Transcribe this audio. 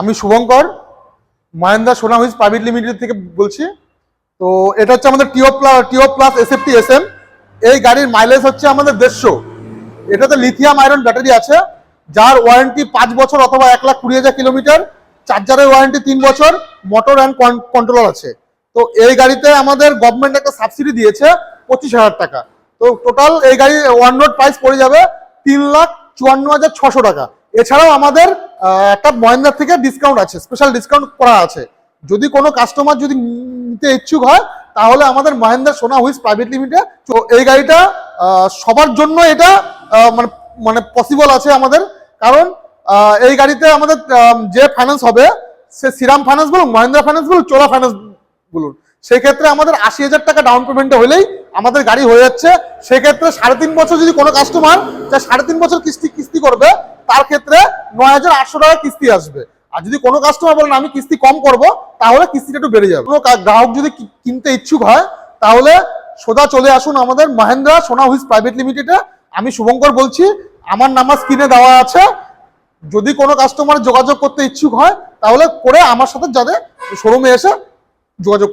আমি শুভঙ্কর, মহেন্দ্রা সোনা who's private limited থেকে বলছি। তো এটা হচ্ছে আমাদের টিও প্লাস টিও প্লাস এসএফটি এসএম এই গাড়ির মাইলেজ হচ্ছে আমাদের দেড়শো। এটাতে লিথিয়াম আয়রন ব্যাটারি আছে, যার ওয়ারেন্টি পাঁচ বছর অথবা এক লাখ কুড়ি হাজার কিলোমিটার। চার্জারের ওয়ারেন্টি তিন বছর মোটর অ্যান্ড কন্ট্রোলার আছে। তো এই গাড়িতে আমাদের গভর্নমেন্ট একটা সাবসিডি দিয়েছে পঁচিশ হাজার টাকা। তো টোটাল এই গাড়ি ওয়ান রোড প্রাইস পড়ে যাবে তিন লাখ চুয়ান্ন হাজার ছশো টাকা। এছাড়াও আমাদের একটা মহেন্দ্রার থেকে ডিসকাউন্ট আছে স্পেশাল ডিসকাউন্ট করা আছে। যদি কোনো কাস্টমার যদি নিতে ইচ্ছুক হয়, তাহলে আমাদের মহেন্দ্রা সোনা হুইস প্রাইভেট লিমিটেড তো এই গাড়িটা সবার জন্য এটা মানে মানে পসিবল আছে আমাদের। কারণ এই গাড়িতে আমাদের যে ফাইন্যান্স হবে, সে শ্রীরাম ফাইন্যান্স বলুন, মহেন্দ্রা ফাইন্যান্স বলুন চোলা ফাইন্যান্স বলুন। সেক্ষেত্রে আমাদের আশি হাজার টাকা ডাউন পেমেন্টে হলেই আমাদের গাড়ি হয়ে যাচ্ছে। সেক্ষেত্রে সাড়ে তিন বছর যদি কোনো কাস্টমার যা সাড়ে তিন বছর কিস্তি কিস্তি করবে তার ক্ষেত্রে নয় হাজার আটশো টাকা কিস্তি আসবে। আর যদি কোনো কাস্টমার বলেন, আমি কিস্তি কম করব, তাহলে কিস্তিটা একটু বেড়ে যাবে। কোনো গ্রাহক যদি কিনতে ইচ্ছুক হয়, তাহলে সোজা চলে আসুন আমাদের মহেন্দ্রা সোনা হুইস প্রাইভেট লিমিটেডে। আমি শুভঙ্কর বলছি, আমার নাম্বার স্ক্রিনে দেওয়া আছে। যদি কোনো কাস্টমার যোগাযোগ করতে ইচ্ছুক হয়, তাহলে করে আমার সাথে যাদের শোরুমে এসে যোগাযোগ